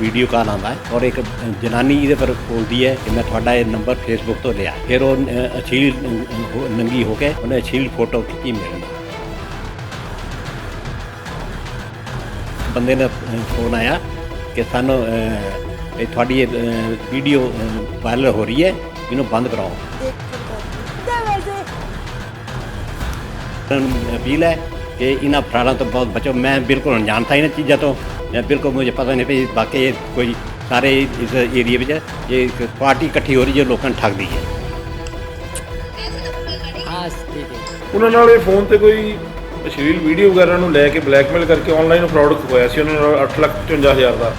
Video call ਆਉਂਦਾ ਹੈ ਔਰ ਇੱਕ ਜਨਾਨੀ ਇਹਦੇ ਪਰ ਬੋਲਦੀ ਹੈ ਕਿ ਮੈਂ ਤੁਹਾਡਾ ਇਹ ਨੰਬਰ ਫੇਸਬੁੱਕ ਤੋਂ ਲਿਆ। ਫਿਰ ਉਹ ਅ, ਅਸ਼ਲੀਲ ਅ, ਹੋ- ਨੰਗੀ ਹੋ ਕੇ ਉਹਨੇ ਅਸ਼ਲੀਲ ਫੋਟੋ ਖਿੱਚੀ ਮੇਰੇ ਨਾਲ। ਬੰਦੇ ਨੇ ਫੋਨ ਆਇਆ ਕਿ ਸਾਨੂੰ ਇਹ ਤੁਹਾਡੀ ਇਹ ਵੀਡੀਓ ਵਾਇਰਲ ਹੋ ਰਹੀ ਹੈ ਇਹਨੂੰ ਬੰਦ ਕਰਾਓ। ਅਪੀਲ ਹੈ ਕਿ ਇਹਨਾਂ ਫਰਾਡਾਂ ਤੋਂ ਬਹੁਤ ਬਚੋ। ਮੈਂ ਬਿਲਕੁਲ ਅਣਜਾਣ ਥਾ ਇਹਨਾਂ ਚੀਜ਼ਾਂ ਤੋਂ बिल्कुल मुझे पता नहीं भाई वाकई ये कोई सारे इस एरिए ਵਿੱਚ ये एक पार्टी इकट्ठी हो रही ਲੋਕਾਂ ਨੂੰ ਠੱਗਦੀ ਹੈ। ਉਹਨਾਂ ਨਾਲ ਇਹ ਫੋਨ ਤੇ ਕੋਈ ਅਸ਼ਲੀਲ ਵੀਡੀਓ ਵਗੈਰਾ ਨੂੰ ਲੈ ਕੇ ਬਲੈਕਮੇਲ ਕਰਕੇ ਆਨਲਾਈਨ ਫਰਾਡ ਹੋਇਆ ਸੀ ਉਹਨਾਂ ਨਾਲ 855000 ਦਾ।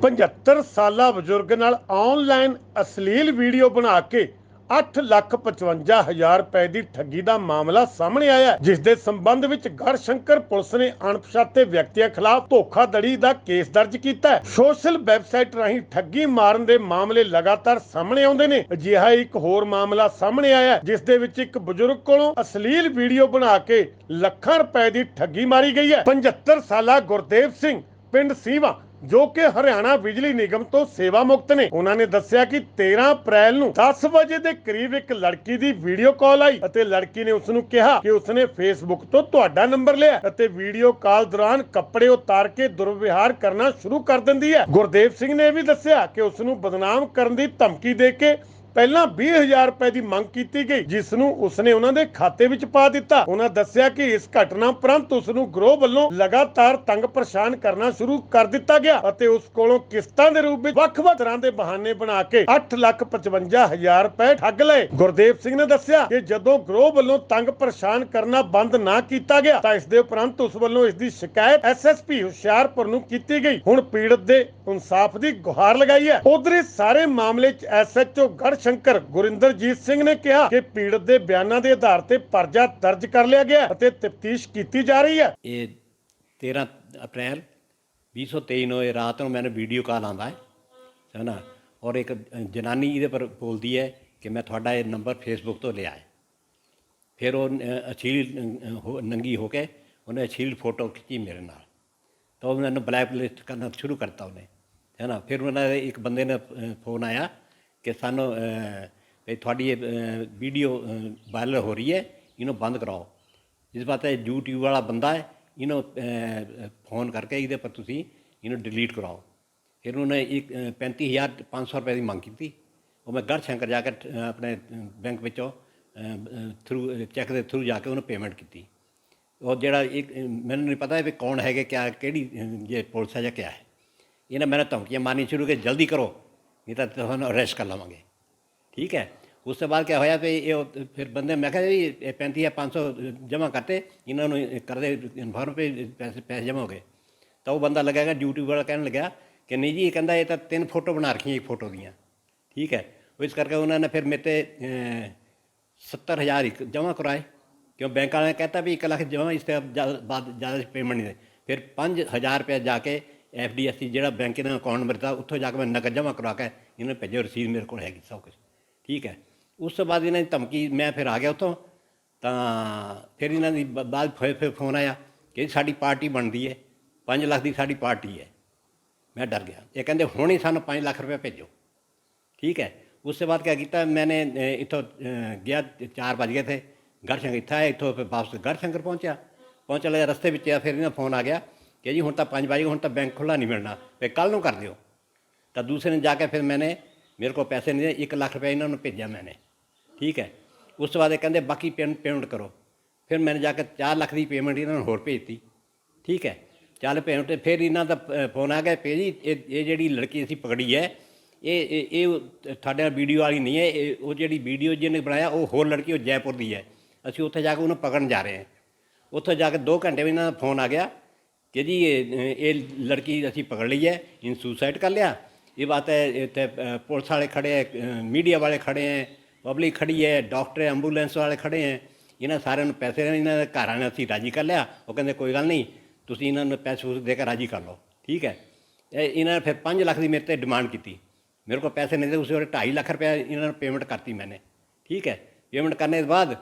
75 ਸਾਲਾ ਬਜ਼ੁਰਗ ਨਾਲ ਆਨਲਾਈਨ ਅਸ਼ਲੀਲ ਵੀਡੀਓ ਬਣਾ ਕੇ 855000 ਰੁਪਏ ਦੀ ਠੱਗੀ ਦਾ ਮਾਮਲਾ ਸਾਹਮਣੇ ਆਇਆ ਹੈ, ਜਿਸ ਦੇ ਸੰਬੰਧ ਵਿੱਚ ਗੜਸ਼ੰਕਰ ਪੁਲਿਸ ਨੇ ਅਣਪਛਾਤੇ ਵਿਅਕਤੀਆਂ ਖਿਲਾਫ ਧੋਖਾਧੜੀ ਦਾ ਕੇਸ ਦਰਜ ਕੀਤਾ ਹੈ। ਸੋਸ਼ਲ ਵੈਬਸਾਈਟ ਰਾਹੀਂ ਠੱਗੀ ਮਾਰਨ ਦੇ ਮਾਮਲੇ ਲਗਾਤਾਰ ਸਾਹਮਣੇ ਆਉਂਦੇ ਨੇ। ਅਜਿਹਾ ਇੱਕ ਹੋਰ ਮਾਮਲਾ ਸਾਹਮਣੇ ਆਇਆ ਹੈ, ਜਿਸ ਦੇ ਵਿੱਚ ਇੱਕ ਬਜ਼ੁਰਗ ਕੋਲੋਂ ਅਸ਼ਲੀਲ ਵੀਡੀਓ ਬਣਾ ਕੇ ਲੱਖਾਂ ਰੁਪਏ ਦੀ ਠੱਗੀ ਮਾਰੀ ਗਈ ਹੈ। 75 ਸਾਲਾ ਗੁਰਦੇਵ ਸਿੰਘ ਪਿੰਡ ਸੀਵਾ ਜੋ ਕਿ ਹਰਿਆਣਾ ਬਿਜਲੀ ਨਿਗਮ ਤੋਂ ਸੇਵਾ ਮੁਕਤ ਨੇ। ਉਹਨਾਂ ਨੇ ਦੱਸਿਆ ਕਿ 13 ਅਪ੍ਰੈਲ ਨੂੰ 10 ਵਜੇ ਦੇ ਕਰੀਬ ਇੱਕ ਲੜਕੀ ਦੀ ਵੀਡੀਓ ਕਾਲ ਆਈ ਅਤੇ ਲੜਕੀ ਨੇ ਉਸ ਨੂੰ ਕਿਹਾ ਕਿ ਉਸਨੇ ਫੇਸਬੁੱਕ ਤੋਂ ਤੁਹਾਡਾ ਨੰਬਰ ਲਿਆ ਅਤੇ ਵੀਡੀਓ ਕਾਲ ਦੌਰਾਨ ਕੱਪੜੇ ਉਤਾਰ ਕੇ ਦੁਰਵਿਹਾਰ ਕਰਨਾ ਸ਼ੁਰੂ ਕਰ ਦਿੰਦੀ ਹੈ। ਗੁਰਦੇਵ ਸਿੰਘ ਨੇ ਇਹ ਵੀ ਦੱਸਿਆ ਕਿ ਉਸ ਨੂੰ ਬਦਨਾਮ ਕਰਨ ਦੀ ਧਮਕੀ ਦੇ ਕੇ ਪਹਿਲਾਂ 20000 ਰੁਪਏ ਦੀ ਮੰਗ ਕੀਤੀ ਗਈ ਜਿਸ ਨੂੰ ਉਸਨੇ ਉਹਨਾਂ ਦੇ ਖਾਤੇ ਵਿੱਚ ਪਾ ਦਿੱਤਾ। ਉਹਨਾਂ ਦੱਸਿਆ ਕਿ ਇਸ ਘਟਨਾ ਉਪਰੰਤ ਉਸ ਨੂੰ ਗਰੋਹ ਵੱਲੋਂ ਲਗਾਤਾਰ ਤੰਗ ਪਰੇਸ਼ਾਨ ਕਰਨਾ ਸ਼ੁਰੂ ਕਰ ਦਿੱਤਾ ਗਿਆ ਅਤੇ ਉਸ ਕੋਲੋਂ ਕਿਸ਼ਤਾਂ ਦੇ ਰੂਪ ਵਿੱਚ ਵੱਖ-ਵੱਖ ਤਰ੍ਹਾਂ ਦੇ ਬਹਾਨੇ ਬਣਾ ਕੇ 855000 ਰੁਪਏ ਠੱਗ ਲਏ। ਗੁਰਦੇਵ ਸਿੰਘ ਨੇ ਦੱਸਿਆ ਕਿ ਜਦੋਂ ਗਰੋਹ ਵੱਲੋਂ ਤੰਗ ਪਰੇਸ਼ਾਨ ਕਰਨਾ ਬੰਦ ਨਾ ਕੀਤਾ ਗਿਆ, ਤਾਂ ਇਸ ਦੇ ਉਪਰੰਤ ਉਸ ਵੱਲੋਂ ਇਸ ਦੀ ਸ਼ਿਕਾਇਤ ਐਸਐਸਪੀ ਹੁਸ਼ਿਆਰਪੁਰ ਨੂੰ ਕੀਤੀ ਗਈ। ਹੁਣ ਪੀੜਤ ਦੇ ਇਨਸਾਫ ਦੀ ਗੁਹਾਰ ਲਗਾਈ ਹੈ। ਉਧਰ ਇਸ ਸਾਰੇ ਮਾਮਲੇ 'ਚ ਐਸਐਚਓ ਸ਼ੰਕਰ ਗੁਰਿੰਦਰਜੀਤ ਸਿੰਘ ਨੇ ਕਿਹਾ ਕਿ ਪੀੜਤ ਦੇ ਬਿਆਨਾਂ ਦੇ ਆਧਾਰ ਤੇ ਪਰਜ਼ਾ ਦਰਜ ਕਰ ਲਿਆ ਗਿਆ ਅਤੇ ਤਫਤੀਸ਼ ਕੀਤੀ ਜਾ ਰਹੀ ਹੈ। ਇਹ 13 ਅਪ੍ਰੈਲ 2023 ਨੂੰ ਇਹ ਰਾਤ ਨੂੰ ਮੈਨੂੰ ਵੀਡੀਓ ਕਾਲ ਆਉਂਦਾ ਹੈ ਹੈ ਨਾ? ਔਰ ਇੱਕ ਜਨਾਨੀ ਇਹਦੇ ਪਰ ਬੋਲਦੀ ਹੈ ਕਿ ਮੈਂ ਤੁਹਾਡਾ ਇਹ ਨੰਬਰ ਫੇਸਬੁੱਕ ਤੋਂ ਲਿਆ ਹੈ। ਫਿਰ ਉਹ ਅ, ਹੋ- ਨੰਗੀ ਹੋ ਕੇ ਉਹਨੇ ਅਸ਼ਲੀਲ ਫੋਟੋ ਖਿੱਚੀ ਮੇਰੇ ਨਾਲ। ਤਾਂ ਉਹ ਮੈਨੂੰ ਬਲੈਕਲਿਸਟ ਕਰਨਾ ਸ਼ੁਰੂ ਕਰਤਾ ਉਹਨੇ ਹੈ ਨਾ? ਫਿਰ ਉਹਨਾਂ ਦੇ ਇੱਕ ਬੰਦੇ ਨੇ ਫੋਨ ਆਇਆ ਕਿ ਸਾਨੂੰ ਅ, ਤੁਹਾਡੀ ਇਹ ਵੀਡੀਓ ਵਾਇਰਲ ਹੋ ਰਹੀ ਹੈ ਇਹਨੂੰ ਬੰਦ ਕਰਾਓ। ਇਸ ਬਾਤ ਹੈ YouTube ਵਾਲਾ ਬੰਦਾ ਹੈ ਇਹਨੂੰ ਫੋਨ ਕਰਕੇ ਇਹਦੇ ਪਰ ਤੁਸੀਂ ਇਹਨੂੰ ਡਿਲੀਟ ਕਰਾਓ। ਫਿਰ ਉਹਨੇ ਇੱਕ ਅ, 35500 ਰੁਪਏ ਦੀ ਮੰਗ ਕੀਤੀ। ਉਹ ਮੈਂ ਗੜ ਸ਼ੰਕਰ ਜਾ ਕੇ ਆਪਣੇ ਬੈਂਕ ਵਿੱਚੋਂ ਥਰੂ ਚੈੱਕ ਦੇ ਥਰੂ ਜਾ ਕੇ ਉਹਨੂੰ ਪੇਮੈਂਟ ਕੀਤੀ। ਉਹ ਜਿਹੜਾ ਇੱਕ ਮੈਨੂੰ ਨਹੀਂ ਪਤਾ ਵੀ ਕੌਣ ਹੈਗੇ ਕਿਆ ਕਿਹੜੀ ਜੇ ਪੁਲਿਸ ਹੈ ਜਾਂ ਕਿਆ ਹੈ। ਇਹਨਾਂ ਮੈਨੂੰ ਧਮਕੀਆਂ ਮਾਰਨੀ ਸ਼ੁਰੂ ਕਿ ਜਲਦੀ ਕਰੋ। ਨਹੀਂ ਤਾਂ ਤੁਹਾਨੂੰ ਅਰੈਸਟ ਕਰ ਲਵਾਂਗੇ ਠੀਕ ਹੈ ਉਸ ਤੋਂ ਬਾਅਦ ਕੀ ਹੋਇਆ ਵੀ ਇਹ ਫਿਰ ਬੰਦੇ ਮੈਂ ਕਿਹਾ ਜੀ ਇਹ 35 ਜਾਂ 500 ਜਮ੍ਹਾਂ ਕਰਤੇ ਇਹਨਾਂ ਨੂੰ ਕਰਦੇ ਇਨਫਾਰਮ ਪੇ ਪੈਸੇ ਪੈਸੇ ਜਮ੍ਹਾਂ ਹੋ ਗਏ ਤਾਂ ਉਹ ਬੰਦਾ ਲੱਗਿਆ YouTube ਵਾਲਾ ਕਹਿਣ ਲੱਗਾ ਕਿ ਨਹੀਂ ਜੀ ਇਹ ਕਹਿੰਦਾ ਇਹ ਤਾਂ ਤਿੰਨ ਫੋਟੋ ਬਣਾ ਰੱਖੀਆਂ ਇੱਕ ਫੋਟੋ ਦੀਆਂ ਠੀਕ ਹੈ ਇਸ ਕਰਕੇ ਉਹਨਾਂ ਨੇ ਫਿਰ ਮੇਰੇ ਤੇ ਅਹ, 70000 ਇੱਕ ਜਮ੍ਹਾਂ ਕਰਾਏ ਕਿਉਂ ਬੈਂਕ ਵਾਲਿਆਂ ਨੇ ਕਹਿਤਾ ਵੀ 1 ਲੱਖ ਜਮ੍ਹਾਂ ਇਸ ਤੋਂ ਜ਼ਿਆਦਾ- ਬਾਅਦ ਜ਼ਿਆਦਾ ਪੇਮੈਂਟ ਨਹੀਂ ਦੇ ਫਿਰ 5000 ਰੁਪਏ ਜਾ ਕੇ ਐਫਡੀਐਸਸੀ ਜਿਹੜਾ ਬੈਂਕ ਦਾ ਅਕਾਊਂਟ ਮਿਲਦਾ ਉੱਥੋਂ ਜਾ ਕੇ ਮੈਂ ਨਕਦ ਜਮ੍ਹਾਂ ਕਰਾ ਕੇ ਇਹਨਾਂ ਨੇ ਭੇਜੋ ਰਸੀਦ ਮੇਰੇ ਕੋਲ ਹੈਗੀ ਸਭ ਕੁਝ ਠੀਕ ਹੈ। ਉਸ ਤੋਂ ਬਾਅਦ ਇਹਨਾਂ ਦੀ ਧਮਕੀ ਮੈਂ ਫਿਰ ਆ ਗਿਆ ਉੱਥੋਂ। ਤਾਂ ਫਿਰ ਇਹਨਾਂ ਦੀ ਬਾਅਦ ਫਿਰ ਫਿਰ ਫੋਨ ਆਇਆ ਕਿ ਸਾਡੀ ਪਾਰਟੀ ਬਣਦੀ ਹੈ 5 ਲੱਖ ਦੀ ਸਾਡੀ ਪਾਰਟੀ ਹੈ। ਮੈਂ ਡਰ ਗਿਆ। ਇਹ ਕਹਿੰਦੇ ਹੁਣ ਹੀ ਸਾਨੂੰ 5 ਲੱਖ ਰੁਪਏ ਭੇਜੋ। ਠੀਕ ਹੈ। ਉਸ ਤੋਂ ਬਾਅਦ ਕੀ ਕੀਤਾ ਮੈंने ਅ, ਇੱਥੋਂ ਅ, ਗਿਆ 4 ਵਜ ਗਏ ਥੇ ਗੜਸ਼ੰਕਰ ਇੱਥੇ ਆਇਆ ਇੱਥੋਂ ਫਿਰ ਵਾਪਸ ਗੜਸ਼ੰਕਰ ਪਹੁੰਚਿਆ। ਪਹੁੰਚਣ ਲੱਗਾ ਰਸਤੇ ਵਿੱਚ ਆ ਫਿਰ ਇਹਨਾਂ ਫੋਨ ਆ ਗਿਆ। ਕਿ ਜੀ ਹੁਣ ਤਾਂ 5 ਵਜੇ ਹੁਣ ਤਾਂ ਬੈਂਕ ਖੁੱਲਾ ਨਹੀਂ ਮਿਲਣਾ, ਤੇ ਕੱਲ ਨੂੰ ਕਰ ਦਿਓ। ਤਾਂ ਦੂਸਰੇ ਨੇ ਜਾ ਕੇ ਫਿਰ ਮੈਨੇ, ਮੇਰੇ ਕੋਲ ਪੈਸੇ ਨਹੀਂ 1 ਲੱਖ ਰੁਪਏ ਇਹਨਾਂ ਨੂੰ ਭੇਜਿਆ ਮੈਨੇ। ਠੀਕ ਹੈ? ਉਸ ਤੋਂ ਬਾਅਦ ਇਹ ਕਹਿੰਦੇ, ਬਾਕੀ ਪੇਮੈਂਟ ਕਰੋ। ਫਿਰ ਮੈਨੇ ਜਾ ਕੇ 4 ਲੱਖ ਦੀ ਪੇਮੈਂਟ ਇਹਨਾਂ ਨੂੰ ਹੋਰ ਭੇਜਤੀ। ਠੀਕ ਹੈ? ਚੱਲ ਪੇਮੈਂਟ ਫਿਰ ਇਹਨਾਂ ਦਾ ਫੋਨ ਆ ਗਿਆ ਭੇਜੀ ਇਹ ਜਿਹੜੀ ਲੜਕੀ ਅਸੀਂ ਪਕੜੀ ਹੈ, ਇਹ ਇਹ ਤੁਹਾਡੇ ਨਾਲ ਵੀਡੀਓ ਵਾਲੀ ਨਹੀਂ ਹੈ ਉਹ ਜਿਹੜੀ ਵੀਡੀਓ ਜਿਹਨੇ ਬਣਾਇਆ, ਉਹ ਹੋਰ ਲੜਕੀ ਉਹ ਜੈਪੁਰ ਦੀ ਹੈ। ਅਸੀਂ ਉੱਥੇ ਜਾ ਕੇ ਉਹਨੂੰ ਪਕੜਨ ਜਾ ਰਹੇ ਹਾਂ। ਉੱਥੇ ਜਾ ਕੇ 2 ਘੰਟੇ ਵੀ ਇਹਨਾਂ ਦਾ ਫੋਨ ਆ ਗਿਆ ਕਿ ਜੀ, ਇਹ ਇਹ ਲੜਕੀ ਅਸੀਂ ਪਕੜ ਲਈ ਹੈ ਇਨ ਸੁਸਾਈਡ ਕਰ ਲਿਆ। ਇਹ ਬਾਤ ਹੈ, ਇੱਥੇ ਪੁਲਿਸ ਵਾਲੇ ਖੜੇ ਹੈ ਮੀਡੀਆ ਵਾਲੇ ਖੜੇ ਹੈ ਪਬਲਿਕ ਖੜੀ ਹੈ ਡਾਕਟਰ ਐਂਬੂਲੈਂਸ ਵਾਲੇ ਖੜੇ ਹੈ। ਇਹਨਾਂ ਸਾਰਿਆਂ ਨੂੰ ਪੈਸੇ ਇਹਨਾਂ ਦੇ ਘਰਾਂ ਨੇ ਅਸੀਂ ਰਾਜੀ ਕਰ ਲਿਆ। ਉਹ ਕਹਿੰਦੇ, ਕੋਈ ਗੱਲ ਨਹੀਂ, ਤੁਸੀਂ ਇਹਨਾਂ ਨੂੰ ਪੈਸੇ ਫੂਸ ਦੇ ਕੇ ਰਾਜੀ ਕਰ ਲਓ। ਠੀਕ ਹੈ? ਇਹ ਇਹਨਾਂ ਨੇ ਫਿਰ 5 ਲੱਖ ਦੀ ਮੇਰੇ ਤੇ ਡਿਮਾਂਡ ਕੀਤੀ। ਮੇਰੇ ਕੋਲ ਪੈਸੇ ਨਹੀਂ ਤੇ ਉਸ ਵੇਲੇ 2.5 ਲੱਖ ਰੁਪਏ ਇਹਨਾਂ ਨੂੰ ਪੇਮੈਂਟ ਕਰਤੀ ਮੈਨੇ। ਠੀਕ ਹੈ? ਪੇਮੈਂਟ ਕਰਨੇ ਦੇ ਬਾਅਦ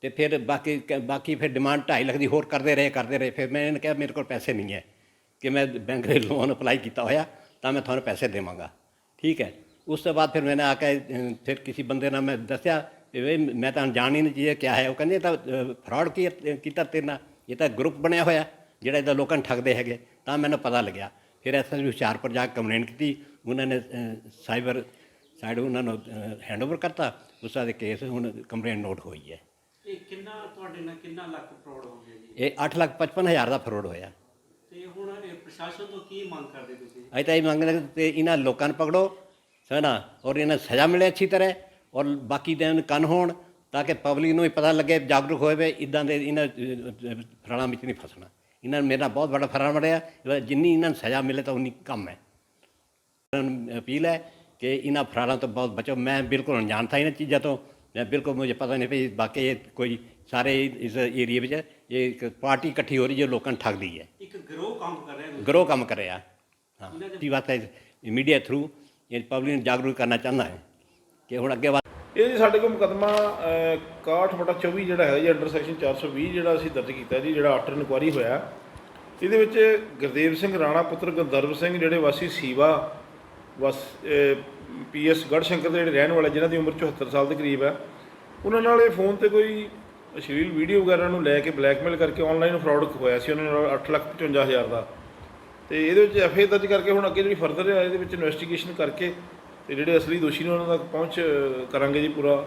ਤੇ ਫਿਰ ਬਾਕੀ ਬਾਕੀ ਫਿਰ ਡਿਮਾਂਡ 2.5 ਲੱਖ ਦੀ ਹੋਰ ਕਰਦੇ ਰਹੇ ਕਰਦੇ ਰਹੇ। ਫਿਰ ਮੈਂ ਇਹਨਾਂ ਨੇ ਕਿਹਾ, ਮੇਰੇ ਕੋਲ ਪੈਸੇ ਨਹੀਂ ਹੈ ਕਿ ਮੈਂ ਬੈਂਕ ਦੇ ਲੋਨ ਅਪਲਾਈ ਕੀਤਾ ਹੋਇਆ, ਤਾਂ ਮੈਂ ਤੁਹਾਨੂੰ ਪੈਸੇ ਦੇਵਾਂਗਾ। ਠੀਕ ਹੈ। ਉਸ ਤੋਂ ਬਾਅਦ ਫਿਰ ਮੈंने ਆ ਕੇ ਫਿਰ ਕਿਸੇ ਬੰਦੇ ਨਾਲ ਮੈਂ ਦੱਸਿਆ ਕਿ ਵੀ ਮੈਂ ਤਾਂ ਜਾਣ ਹੀ ਨਹੀਂ ਚਾਹੀਏ ਕਿਆ ਹੈ? ਉਹ ਕਹਿੰਦੇ, ਇਹ ਤਾਂ ਫਰਾਡ ਕੀਤਾ ਤੇਰੇ ਨਾਲ? ਇਹ ਤਾਂ ਗਰੁੱਪ ਬਣਿਆ ਹੋਇਆ, ਜਿਹੜਾ ਇਹਦਾ ਲੋਕਾਂ ਨੂੰ ਠੱਗਦੇ ਹੈਗੇ। ਤਾਂ ਮੈਨੂੰ ਪਤਾ ਲੱਗਿਆ। ਫਿਰ ਐਸਐਸਪੀ ਹੁਸ਼ਿਆਰਪੁਰ ਜਾ ਕੇ ਕੰਪਲੇਂਟ ਕੀਤੀ। ਉਹਨਾਂ ਨੇ ਸਾਈਬਰ ਸਾਈਡ ਉਹਨਾਂ ਨੂੰ ਹੈਂਡਓਵਰ ਕਰਤਾ। ਉਸ ਦਾ ਕੇਸ ਹੁਣ ਕੰਪਲੇਂਟ ਨੋਟ ਹੋਈ ਹੈ। ਇਹ ਕਿੰਨਾ ਤੁਹਾਡੇ ਨਾਲ ਕਿੰਨਾ ਲੱਖ ਫਰਾਡ ਹੋ ਗਿਆ ਜੀ? ਇਹ 8 ਲੱਖ 55 ਹਜ਼ਾਰ ਦਾ ਫਰੋਡ ਹੋਇਆ। ਤੇ ਹੁਣ ਇਹ ਪ੍ਰਸ਼ਾਸਨ ਤੋਂ ਕੀ ਮੰਗ ਕਰਦੇ ਤੁਸੀਂ? ਅਸੀਂ ਤਾਂ ਇਹ ਮੰਗਦੇ ਕਿ ਇਹਨਾਂ ਲੋਕਾਂ ਨੂੰ ਪਕੜੋ ਹੈ ਨਾ? ਔਰ ਇਹਨਾਂ ਨੂੰ ਸਜ਼ਾ ਮਿਲੇ ਅੱਛੀ ਤਰ੍ਹਾਂ ਔਰ ਬਾਕੀ ਦੇ ਕੰਨ ਹੋਣ ਤਾਂ ਕਿ ਪਬਲਿਕ ਨੂੰ ਵੀ ਪਤਾ ਲੱਗੇ ਜਾਗਰੂਕ ਹੋਏ ਵੇ ਇਦਾਂ ਦੇ ਇਹਨਾਂ ਫਰਾਲਾਂ ਵਿੱਚ ਨਹੀਂ ਫਸਣਾ। ਇਹਨਾਂ ਨੂੰ ਮੇਰਾ ਬਹੁਤ ਵੱਡਾ ਫਰਾਂ ਬਣਿਆ ਜਿੰਨੀ ਇਹਨਾਂ ਨੂੰ ਸਜ਼ਾ ਮਿਲੇ ਤਾਂ ਉਨੀ ਕਮ ਹੈ। ਅਪੀਲ ਹੈ ਕਿ ਇਹਨਾਂ ਫਰਾਲਾਂ ਤੋਂ ਬਹੁਤ ਬਚੋ। ਮੈਂ ਬਿਲਕੁਲ ਅਣਜਾਣ ਥਾ ਇਹਨਾਂ ਚੀਜ਼ਾਂ ਤੋਂ ਮੈਂ ਬਿਲਕੁਲ ਮੁਝੇ ਪਤਾ ਨਹੀਂ ਵੀ ਬਾਕੀ ਕੋਈ ਸਾਰੇ ਇਸ ਏਰੀਆ ਵਿੱਚ ਇਹ ਇੱਕ ਪਾਰਟੀ ਇਕੱਠੀ ਹੋ ਰਹੀ ਜੋ ਲੋਕਾਂ ਨੂੰ ਠੱਗਦੀ ਹੈ। ਇੱਕ ਗਰੋਹ ਕੰਮ ਕਰ ਰਿਹਾ ਤੁਸੀਂ। ਗਰੋ ਕੰਮ ਕਰਿਆ ਹਾਂ ਇਹ ਬਾਤ ਹੈ ਮੀਡੀਆ ਥਰੂ ਇਹ ਪਬਲਿਕ ਨੂੰ ਜਾਗਰੂਕ ਕਰਨਾ ਚਾਹੁੰਦਾ ਹੈ ਕਿ ਹੁਣ ਅੱਗੇ ਵੱਧ ਇਹ ਜੀ ਸਾਡੇ ਕੋਲ ਮੁਕਦਮਾ 61 ਬਟਾ 24 ਜਿਹੜਾ ਹੈ ਜੀ ਅੰਡਰ ਸੈਕਸ਼ਨ 420 ਜਿਹੜਾ ਅਸੀਂ ਦਰਜ ਕੀਤਾ ਜੀ ਜਿਹੜਾ ਆਫਟਰ ਇਨਕੁਆਰੀ ਹੋਇਆ। ਇਹਦੇ ਵਿੱਚ ਗੁਰਦੇਵ ਸਿੰਘ ਰਾਣਾ ਪੁੱਤਰ ਗੰਦਰਵ ਸਿੰਘ ਜਿਹੜੇ ਵਾਸੀ ਸੀਵਾ ਵਸ ਪੀਐਸ ਗੜਸ਼ੰਕਰ ਦੇ ਜਿਹੜੇ ਰਹਿਣ ਵਾਲੇ, ਜਿਨ੍ਹਾਂ ਦੀ ਉਮਰ 74 ਸਾਲ ਦੇ ਕਰੀਬ ਹੈ, ਉਹਨਾਂ ਨਾਲ ਇਹ ਫੋਨ ਤੇ ਕੋਈ ਅਸ਼ਲੀਲ ਵੀਡੀਓ ਵਗੈਰਾ ਨੂੰ ਲੈ ਕੇ ਬਲੈਕਮੇਲ ਕਰਕੇ ਆਨਲਾਈਨ ਫਰਾਡ ਹੋਇਆ ਸੀ, ਉਹਨਾਂ ਨਾਲ 855000 ਦਾ। ਤੇ ਇਹਦੇ ਵਿੱਚ ਐਫਏ ਦਰਜ ਕਰਕੇ ਹੁਣ ਅੱਗੇ ਜਿਹੜੀ ਫਰਦਰ ਹੈ, ਇਹਦੇ ਵਿੱਚ ਇਨਵੈਸਟੀਗੇਸ਼ਨ ਕਰਕੇ ਤੇ ਜਿਹੜੇ ਅਸਲੀ ਦੋਸ਼ੀ ਨੇ ਉਹਨਾਂ ਤੱਕ ਪਹੁੰਚ ਕਰਾਂਗੇ ਜੀ ਪੂਰਾ